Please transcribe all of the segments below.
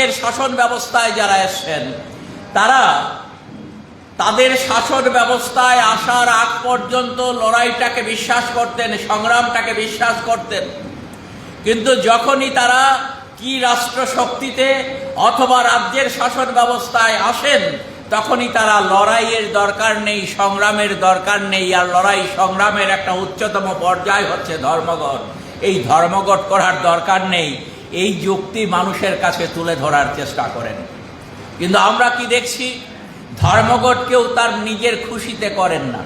রাজ্যের শাসন ব্যবস্থায় যারা এসছেন, তারা তাদের শাসন ব্যবস্থায় আসার আগ পর্যন্ত লড়াইটাকে বিশ্বাস করতেন, সংগ্রামটাকে বিশ্বাস করতেন। কিন্তু যখনই তারা কি রাষ্ট্র শক্তিতে অথবা রাজ্যের শাসন ব্যবস্থায় আসেন, তখনই তারা লড়াইয়ের দরকার নেই, সংগ্রামের দরকার নেই, আর লড়াই সংগ্রামের একটা উচ্চতম পর্যায় হচ্ছে ধর্মঘট। এই ধর্মঘট করার দরকার নেই। এই যুক্তি মানুষের কাছে তুলে ধরার চেষ্টা করেন। কিন্তু আমরা কি দেখছি? ধর্মঘট কেউ তার নিজের খুশিতে করেন না।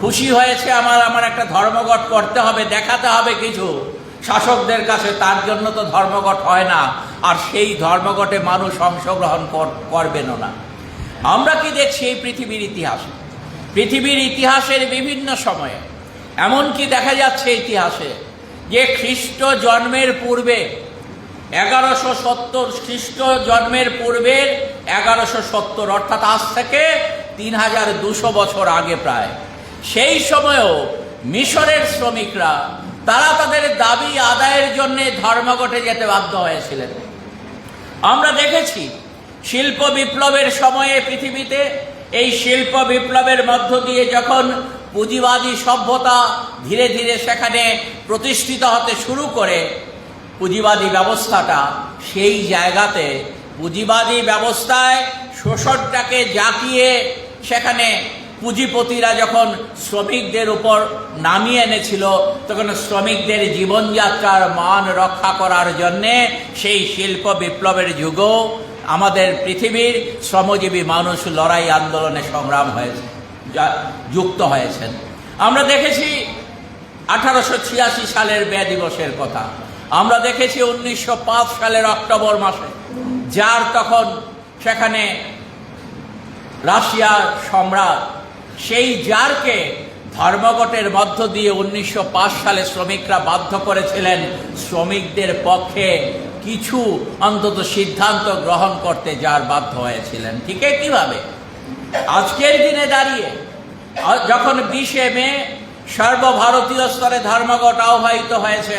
খুশি হয়েছে আমার আমার একটা ধর্মঘট করতে হবে, দেখাতে হবে কিছু। শাসকদের কাছে তার জন্য তো ধর্মঘট হয় না, আর সেই ধর্মঘটে মানুষ অংশগ্রহণ কর- করবেনও না। আমরা কি দেখছি এই পৃথিবীর ইতিহাসে? পৃথিবীর ইতিহাসের বিভিন্ন সময়ে, এমনকি দেখা যাচ্ছে ইতিহাসে, যে খ্রিস্ট জন্মের পূর্বে এগারোশো সত্তর খ্রিস্ট জন্মের পূর্বের এগারোশো সত্তর, অর্থাৎ আজ থেকে তিন হাজার দুশো বছর আগে প্রায়। সেই সময়েও মিশরের শ্রমিকরা, তারা তাদের দাবি আদায়ের জন্য ধর্মঘটে যেতে বাধ্য হয়েছিলেন। আমরা দেখেছি শিল্প বিপ্লবের সময়ে পৃথিবীতে এই শিল্প বিপ্লবের মধ্য দিয়ে যখন পুঁজিবাদী সভ্যতা ধীরে ধীরে সেখানে প্রতিষ্ঠিত হতে শুরু করে পুঁজিবাদী ব্যবস্থাটা সেই জায়গাতে পুঁজিবাদী ব্যবস্থায় শোষণটাকে জাকিয়ে সেখানে পুঁজিপতিরা যখন শ্রমিকদের উপর নামিয়ে এনেছিল, তখন শ্রমিকদের জীবনযাত্রার মান রক্ষা করার জন্যে সেই শিল্প বিপ্লবের যুগও আমাদের পৃথিবীর শ্রমজীবী মানুষ লড়াই আন্দোলনে সংগ্রাম হয়েছে যুক্ত হয়েছেন। আমরা দেখেছি আঠারোশো ছিয়াশি সালের বে দিবসের কথা। আমরা দেখেছি উনিশশো পাঁচ সালের অক্টোবর মাসে, যার তখন সেখানে রাশিয়ার সম্রাট, সেই জারকে ধর্মঘটের মধ্য দিয়ে উনিশশো পাঁচ সালে শ্রমিকরা বাধ্য করেছিলেন শ্রমিকদের পক্ষে কিছু অন্তত সিদ্ধান্ত গ্রহণ করতে, যার বাধ্য হয়েছিলেন। ঠিক কীভাবে আজকের দিনে দাঁড়িয়ে যখন বিশে মে সর্বভারতীয় স্তরে ধর্মঘট আহ্বায়িত হয়েছে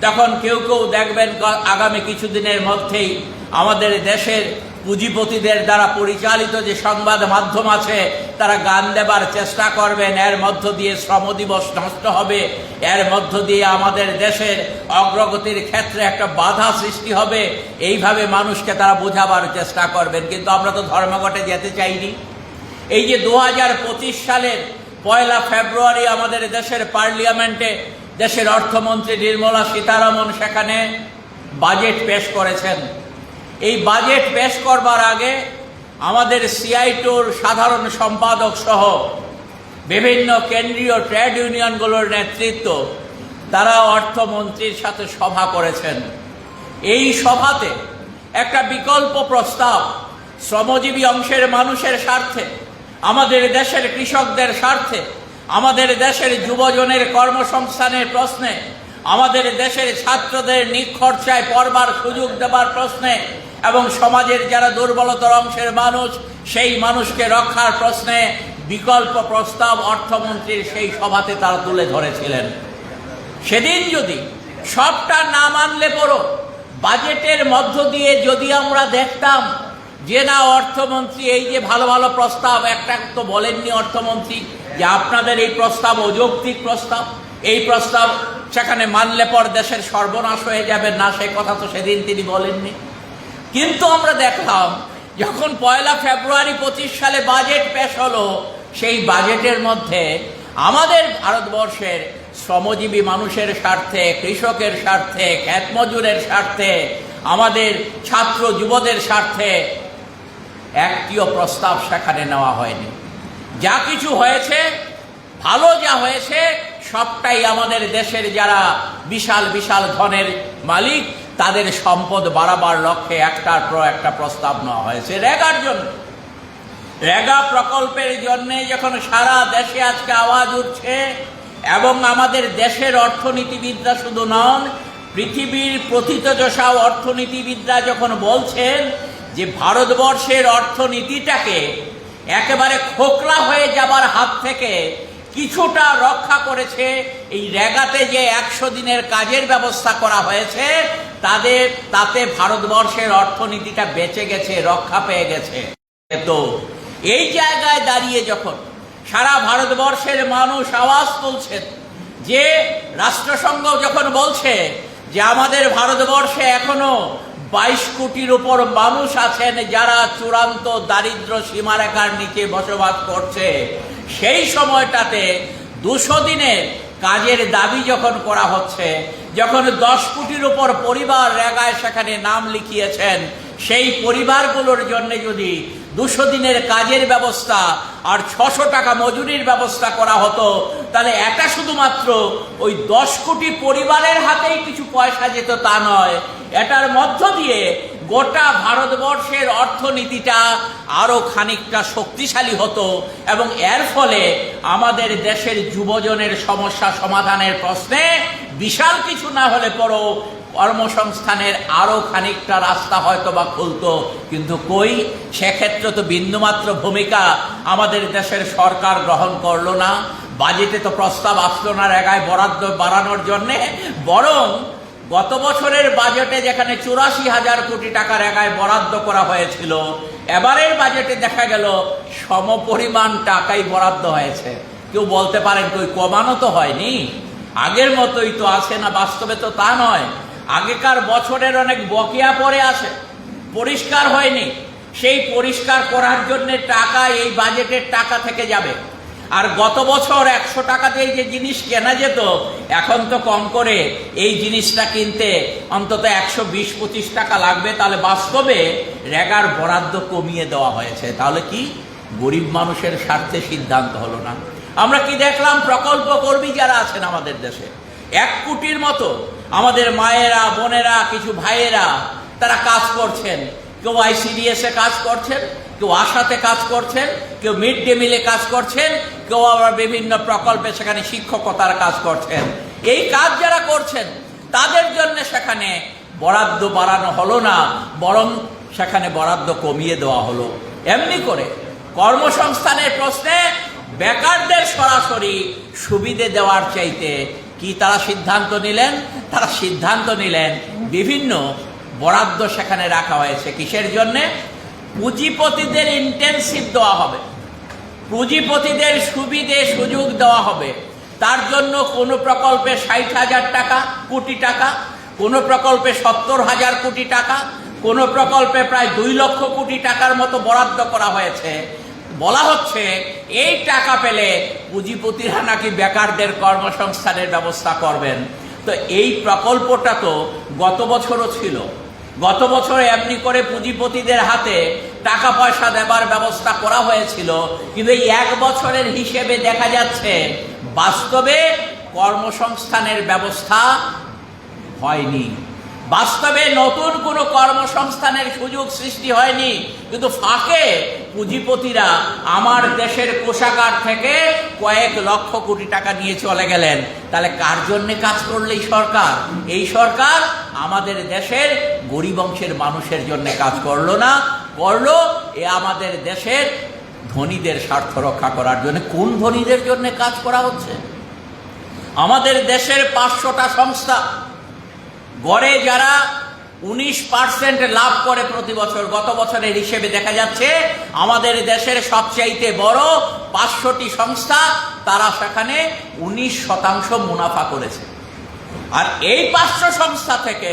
তখন কেউ কেউ দেখবেন আগামী কিছুদিনের মধ্যেই আমাদের দেশের পুঁজিপতিদের দ্বারা পরিচালিত যে সংবাদ মাধ্যম আছে, তারা গান দেবার চেষ্টা করবেন। এর মধ্য দিয়ে শ্রম দিবস নষ্ট হবে। এর মধ্য দিয়ে আমাদের দেশের অগ্রগতির ক্ষেত্রে একটা বাধা সৃষ্টি হবে। এইভাবে মানুষকে তারা বোঝাবার চেষ্টা করবেন। কিন্তু আমরা তো ধর্মঘটে যেতে চাইনি। এই যে দু হাজার পঁচিশ সালের পয়লা ফেব্রুয়ারি আমাদের দেশের পার্লিয়ামেন্টে দেশের অর্থমন্ত্রী নির্মলা সীতারামন সেখানে বাজেট পেশ করেছেন। এই বাজেট পেশ করবার আগে আমাদের সিআইটোর সাধারণ সম্পাদক সহ বিভিন্ন কেন্দ্রীয় ট্রেড ইউনিয়নগুলোর নেতৃত্ব, তারা অর্থমন্ত্রীর সাথে সভা করেছেন। এই সভাতে একটা বিকল্প প্রস্তাব, শ্রমজীবী অংশের মানুষের স্বার্থে, আমাদের দেশের কৃষকদের স্বার্থে আমাদের দেশের যুবজনের কর্মসংস্থানের প্রশ্নে, আমাদের দেশের ছাত্রদের নিখরচায় পড়বার সুযোগ দেবার প্রশ্নে এবং সমাজের যারা দুর্বলতর অংশের মানুষ, সেই মানুষকে রক্ষার প্রশ্নে বিকল্প প্রস্তাব অর্থমন্ত্রীর সেই সভাতে তারা তুলে ধরেছিলেন। সেদিন যদি সবটা না মানলে পড়ো বাজেটের মধ্য দিয়ে যদি আমরা দেখতাম যে না, অর্থমন্ত্রী, এই যে ভালো ভালো প্রস্তাব, একটা তো বলেননি অর্থমন্ত্রী যে আপনাদের এই প্রস্তাব অযৌক্তিক প্রস্তাব। এই প্রস্তাব সেখানে মানলে পর দেশের সর্বনাশ হয়ে যাবে না, সে কথা তো সেদিন তিনি বলেননি। কিন্তু আমরা দেখলাম, যখন পয়লা ফেব্রুয়ারি পঁচিশ সালে বাজেট পেশ হলো, সেই বাজেটের মধ্যে আমাদের ভারতবর্ষের শ্রমজীবী মানুষের স্বার্থে, কৃষকের স্বার্থে খ্যাতমজুরের স্বার্থে, আমাদের ছাত্র যুবদের স্বার্থে একটিও প্রস্তাব সেখানে নেওয়া হয়নি। যা কিছু হয়েছে, ভালো যা হয়েছে, সবটাই আমাদের দেশের যারা বিশাল বিশাল ধনের মালিক, তাদের সম্পদ বাড়াবার লক্ষ্যে একটার পর একটা প্রস্তাব নেওয়া হয়েছে রেগার জন্য। রেগা প্রকল্পের জন্য যখন সারা দেশে আজকে আওয়াজ উঠছে এবং আমাদের দেশের অর্থনীতিবিদরা শুধু নন, পৃথিবীর প্রথিতযশা অর্থনীতিবিদরা যখন বলছেন যে ভারতবর্ষের অর্থনীতিটাকে একেবারে খোকলা হয়ে যাবার হাত থেকে কিছুটা রক্ষা করেছে এই রেগাতে যে একশো দিনের কাজের ব্যবস্থা করা হয়েছে, তাদের, তাতে ভারতবর্ষের অর্থনীতিটা বেঁচে গেছে, রক্ষা পেয়ে গেছে। তো এই জায়গায় দাঁড়িয়ে যখন সারা ভারতবর্ষের মানুষ আওয়াজ তুলছেন, যে রাষ্ট্রসংঘ যখন বলছে যে আমাদের ভারতবর্ষে এখনও বাইশ কোটির উপর মানুষ আছেন যারা চূড়ান্ত দারিদ্র সীমারেখার নিচে বসবাস করছে। সেই সময়টাতে দুশো দিনের কাজের দাবি যখন করা হচ্ছে, যখন দশ কোটির উপর পরিবার রেগায় সেখানে নাম লিখিয়েছেন, সেই পরিবারগুলোর জন্য যদি দুশো দিনের কাজের ব্যবস্থা আর ছশো টাকা মজুরির ব্যবস্থা করা হতো, তাহলে এটা শুধুমাত্র ওই দশ কোটি পরিবারের হাতেই কিছু পয়সা যেত তা নয়। এটার মধ্য দিয়ে গোটা ভারতবর্ষের অর্থনীতিটা আরও খানিকটা শক্তিশালী হতো এবং এর ফলে আমাদের দেশের যুবজনের সমস্যা সমাধানের প্রশ্নে বিশাল কিছু না হলে পরও কর্মসংস্থানের আরও খানিকটা রাস্তা হয়তো বা খুলতো। কিন্তু কই? সেক্ষেত্রে তো বিন্দুমাত্র ভূমিকা আমাদের দেশের সরকার গ্রহণ করল না। বাজেটে তো প্রস্তাব আসলো না রেগায় বরাদ্দ বাড়ানোর জন্যে। বরং গত বছরের বাজেটে যেখানে চুরাশি হাজার কোটি টাকা রেগায় বরাদ্দ করা হয়েছিল, এবারের বাজেটে দেখা গেল সমপরিমাণ টাকাই বরাদ্দ হয়েছে। কেউ বলতে পারেন কই কমানো তো হয়নি? আগের মতোই তো আছে না, বাস্তবে তো তা নয়। আগেকার বছরের অনেক বকেয়া পড়ে আছে, পরিষ্কার হয়নি। সেই পরিষ্কার করার জন্য টাকা, এই বাজেটের টাকা থেকে যাবে। আর গত বছর একশো টাকাতে যে জিনিস কেনা যেত, এখন তো কম করে এই জিনিসটা কিনতে অন্তত একশো বিশ পঁচিশ টাকা লাগবে। তাহলে বাস্তবে রেগার বরাদ্দ কমিয়ে দেওয়া হয়েছে। তাহলে কি? গরিব মানুষের স্বার্থে সিদ্ধান্ত হলো না। আমরা কি দেখলাম? প্রকল্প কর্মী যারা আছেন আমাদের দেশে, এক কোটির মতো আমাদের মায়েরা, বোনেরা, কিছু ভাইয়েরা, তারা কাজ করছেন। কেউ আইসিডিএস কাজ করছেন, কেউ আশাতে কাজ করছেন, কেউ মিড ডে মিলে কাজ করছেন, কেউ আবার বিভিন্ন প্রকল্পে সেখানে শিক্ষকতার কাজ করছেন। এই কাজ যারা করছেন, তাদের জন্য সেখানে বরাদ্দ বাড়ানো হলো না, বরং সেখানে বরাদ্দ কমিয়ে দেওয়া হলো। এমনি করে কর্মসংস্থানের প্রশ্নে বেকারদের সরাসরি সুবিধে দেওয়ার চাইতে কি তারা সিদ্ধান্ত নিলেন? তারা সিদ্ধান্ত নিলেন বিভিন্ন বরাদ্দ সেখানে রাখা হয়েছে। কিসের জন্যে? পুঁজিপতিদের ইন্টেনসিভ দেওয়া হবে। পুঁজিপতিদের সুবিধে সুযোগ দেওয়া হবে। তার জন্য কোনো প্রকল্পে ষাট হাজার টাকা, কোটি টাকা, কোনো প্রকল্পে সত্তর হাজার কোটি টাকা, কোনো প্রকল্পে প্রায় দুই লক্ষ কোটি টাকার মতো বরাদ্দ করা হয়েছে। বলা হচ্ছে, এই টাকা পেলে পুঁজিপতিরা নাকি বেকারদের কর্মসংস্থানের ব্যবস্থা করবেন। তো এই প্রকল্পটা তো গত বছরও ছিল। গত বছর এমনি করে পুঁজিপতিদের হাতে টাকা পয়সা দেবার ব্যবস্থা করা হয়েছিল, কিন্তু এই এক বছরের হিসেবে দেখা যাচ্ছে, বাস্তবে কর্মসংস্থানের ব্যবস্থা হয়নি। বাস্তবে নতুন কোনো কর্মসংস্থানের সুযোগ সৃষ্টি হয়নি, কিন্তু ফাঁকে পুঁজিপতিরা আমার দেশের কোষাগার থেকে কয়েক লক্ষ কোটি টাকা নিয়ে চলে গেলেন। তাহলে কার জন্যে কাজ করলে এই সরকার? এই সরকার আমাদের দেশের গরিব অংশের মানুষের জন্য কাজ করল না, করল এ আমাদের দেশের ধনীদের স্বার্থ রক্ষা করার জন্য। কোন ধনীদের জন্য কাজ করা হচ্ছে? আমাদের দেশের পাঁচশোটা সংস্থা, গড়ে যারা উনিশ পার্সেন্ট লাভ করে প্রতি বছর। গত বছরের হিসেবে দেখা যাচ্ছে, আমাদের দেশের সবচাইতে বড় পাঁচশোটি সংস্থা, তারা সেখানে উনিশ শতাংশ মুনাফা করেছে। আর এই পাঁচশো সংস্থা থেকে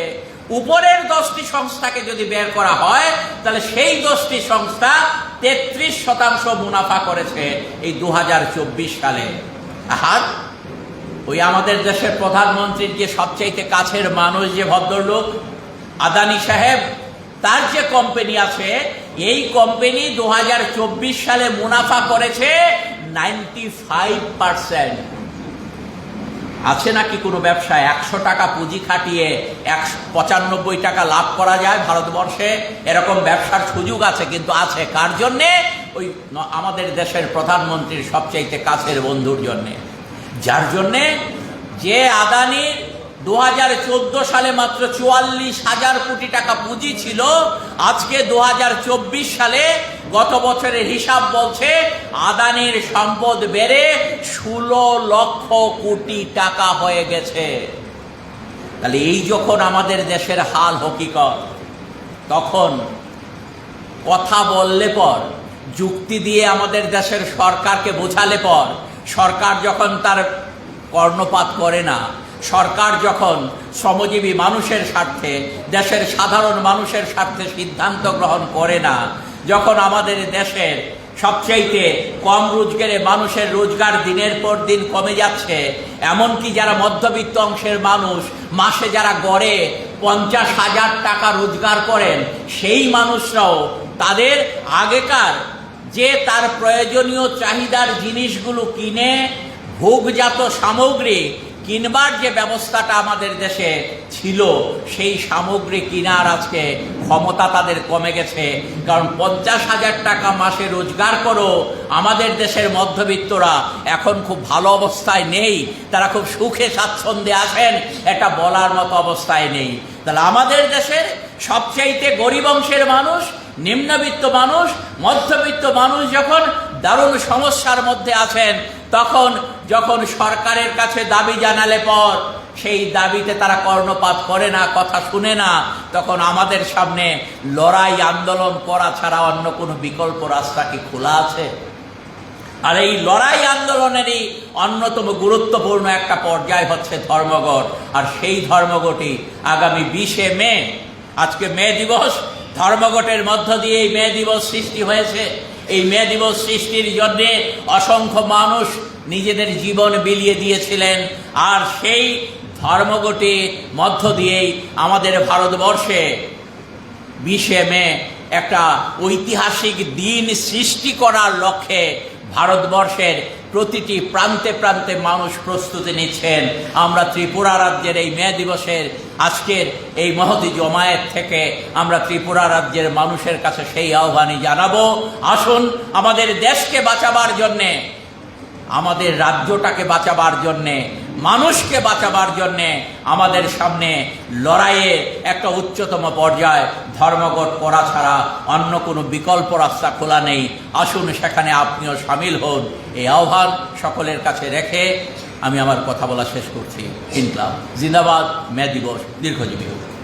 উপরের দশটি সংস্থাকে যদি বের করা হয়, তাহলে সেই দশটি সংস্থা তেত্রিশ শতাংশ মুনাফা করেছে এই দু হাজার চব্বিশ সালে। আর ওই আমাদের দেশের প্রধানমন্ত্রীর যে সবচাইতে কাছের মানুষ, যে ভদ্রলোক আদানি সাহেব, তার যে কোম্পানি আছে, এই কোম্পানি দুহাজার চব্বিশ সালে মুনাফা করেছে নাইনটি ফাইভ পার্সেন্ট আছে নাকি কোনো ব্যবসায়? একশো টাকা পুঁজি খাটিয়ে একশো পঁচানব্বই টাকা লাভ করা যায় ভারতবর্ষে? এরকম ব্যবসার সুযোগ আছে, কিন্তু আছে কার জন্যে? ওই আমাদের দেশের প্রধানমন্ত্রীর সবচাইতে কাছের বন্ধুর জন্যে। যার জন্যে যে আদানির দু হাজার চোদ্দ সালে মাত্র চুয়াল্লিশ হাজার কোটি টাকা পুঁজি ছিল। আজকে দু হাজার চব্বিশ সালে গত বছরের হিসাব বলছে আদানির সম্পদ বেড়ে ষোলো লক্ষ কোটি টাকা হয়ে গেছে। তাহলে এই যখন আমাদের দেশের হাল হকিকত, তখন কথা বললে পর, যুক্তি দিয়ে আমাদের দেশের সরকারকে বোঝালে পর, সরকার যখন তার কর্ণপাত করে না সরকার যখন শ্রমজীবী মানুষের স্বার্থে, দেশের সাধারণ মানুষের স্বার্থে সিদ্ধান্ত গ্রহণ করে না, যখন আমাদের দেশের সবচাইতে কম রোজগারে মানুষের রোজগার দিনের পর দিন কমে যাচ্ছে, এমনকি যারা মধ্যবিত্ত অংশের মানুষ, মাসে যারা গড়ে পঞ্চাশ হাজার টাকা রোজগার করেন, সেই মানুষরাও তাদের আগেকার যে তার প্রয়োজনীয় চাহিদার জিনিসগুলো কিনে, ভোগজাত সামগ্রী কিনবার যে ব্যবস্থাটা আমাদের দেশে ছিল, সেই সামগ্রী কিনার আজকে ক্ষমতা তাদের কমে গেছে। কারণ পঞ্চাশ হাজার টাকা মাসে রোজগার করো, আমাদের দেশের মধ্যবিত্তরা এখন খুব ভালো অবস্থায় নেই, তারা খুব সুখে স্বাচ্ছন্দ্যে আসেন এটা বলার মতো অবস্থায় নেই। তাহলে আমাদের দেশের সবচাইতে গরিব অংশের মানুষ, নিম্নবিত্ত মানুষ, মধ্যবিত্ত মানুষ যখন দারুণ সমস্যার মধ্যে আছেন, তখন যখন সরকারের কাছে দাবি জানালে পর, সেই দাবিতে তারা কর্ণপাত করে না, কথা শুনে না, তখন আমাদের সামনে লড়াই আন্দোলন করা ছাড়া অন্য কোনো বিকল্প রাস্তা কি খোলা আছে? আর এই লড়াই আন্দোলনেরই অন্যতম গুরুত্বপূর্ণ একটা পর্যায় হচ্ছে ধর্মঘট, আর সেই ধর্মঘটই আগামী বিশে মে, আজকে মে দিবস, ধর্মঘটের মধ্য দিয়ে এই মে দিবস সৃষ্টি হয়েছে। এই মে দিবস সৃষ্টির জন্যে অসংখ্য মানুষ নিজেদের জীবন বিলিয়ে দিয়েছিলেন। আর সেই ধর্মগটি মধ্য দিয়েই আমাদের ভারতবর্ষে বিশে মে একটা ঐতিহাসিক দিন সৃষ্টি করার লক্ষ্যে ভারতবর্ষের প্রতিটি প্রান্তে প্রান্তে মানুষ প্রস্তুতি নিচ্ছেন। আমরা ত্রিপুরা রাজ্যের এই মে দিবসের আজকের এই মহতি জমায়েত থেকে আমরা ত্রিপুরা রাজ্যের মানুষের কাছে সেই আহ্বানই জানাব। আসুন, আমাদের দেশকে বাঁচাবার জন্যে, আমাদের রাজ্যটাকে বাঁচাবার জন্যে মানুষকে বাঁচাবার জন্যে আমাদের সামনে লড়াইয়ের একটা উচ্চতম পর্যায় ধর্মঘট করা ছাড়া অন্য কোনো বিকল্প রাস্তা খোলা নেই। আসুন সেখানে আপনিও সামিল হন। এই আহ্বান সকলের কাছে রেখে আমি আমার কথা বলা শেষ করছি। ইনকলাব। জিন্দাবাদ। মে দিবস দীর্ঘজীবী হোক।